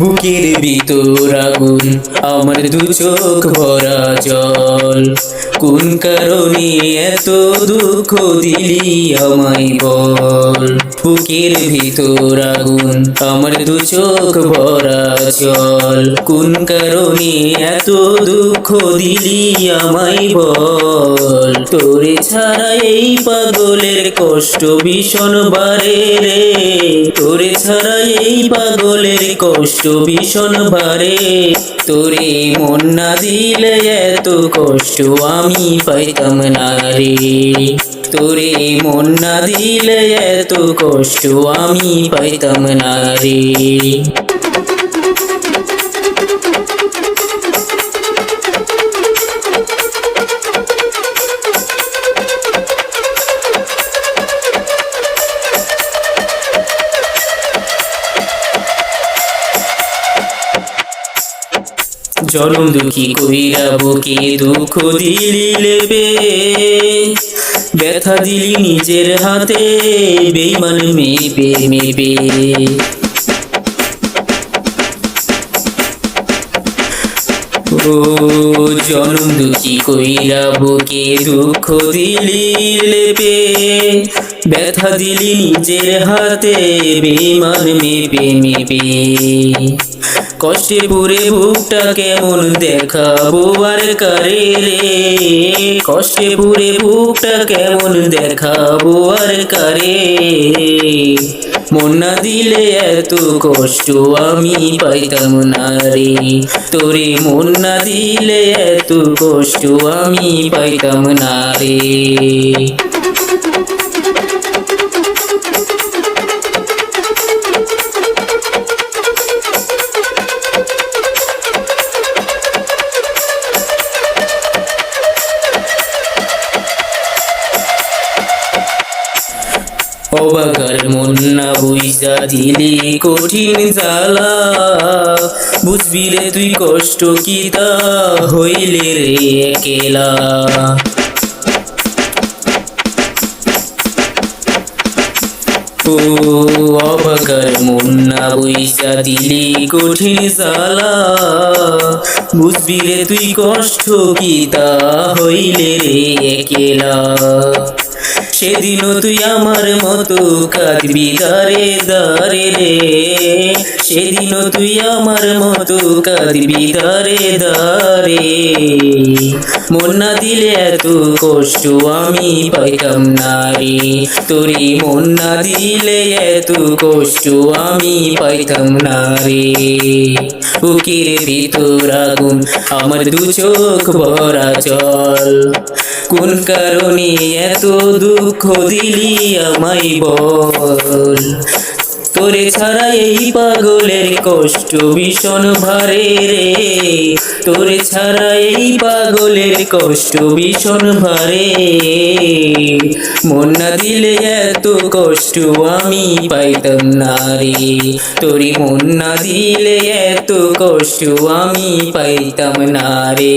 বুকের ভিতর আগুন আমার দু চোখ ভরা জল। কোন কারণে এত দুঃখ দিলি আমায় বল? বুকের ভিতর আগুন, আমার দু চোখ ভরা জল। কোন কারণে এত দুঃখ দিলি আমায় বল? তোরে ছাড়া এই পাগলের কষ্ট ভীষণ বারে রে। তোরে ছাড়া এই পাগলের কষ্ট ভীষণ বারে তোরে মন না দিলে এত কষ্ট আমি পাইতাম না রে তোরে মন না দিলে এত কষ্ট আমি পাইতাম না জনম দুঃখী কইরা বুকে দুঃখ দিলি লেবে ব্যথা দিলি নিজের হাতে বেইমান মেপে ও জনম দুঃখী কইরা বুকে দুঃখ দিলি লেপে। ব্যথা দিলি নিজের হাতে বেমান মেপে মেপে। কষ্টে পুরে বুকটা কেমন দেখাবো আর কারে রে কষ্টে পুরে বুকটা কেমন দেখাবো আর কারে মন দিলে এত কষ্ট আমি পাইতাম না রে। তোরে মন দিলে এত কষ্ট আমি পাইতাম না রে। অবাকার মন না বুঝা দিলি কঠিন জ্বালা। বুঝবি রে তুই কষ্ট কি তা? হইলে রে একেলা। অবাকার মন না বুঝা দিলি কঠিন জ্বালা। বুঝবি রে তুই কষ্ট কি তা? হইলে রে একেলা। সেদিনও তুই আমার মতো কাঁদবি দারে দারে রে। সেদিনও তুই আমার মতো কাঁদবি দারে দারে। মন না দিলে এত কষ্ট আমি পাইতাম না রে। তোরে মন না দিলে এত কষ্ট আমি পাইতাম না রে। বুকের ভিতর আগুন, আমার দু চোখ ভরা জল। কোন কারণে, এত দুঃখ দিলি আমায় বল। তোরে ছাড়া এই পাগলের কষ্ট ভীষণ ভারে রে। তোরে ছাড়া এই পাগলের কষ্ট ভীষণ ভারে। মন না দিলে এত কষ্ট আমি পাইতাম না রে। তোরে মন না দিলে এত কষ্ট আমি পাইতাম না রে।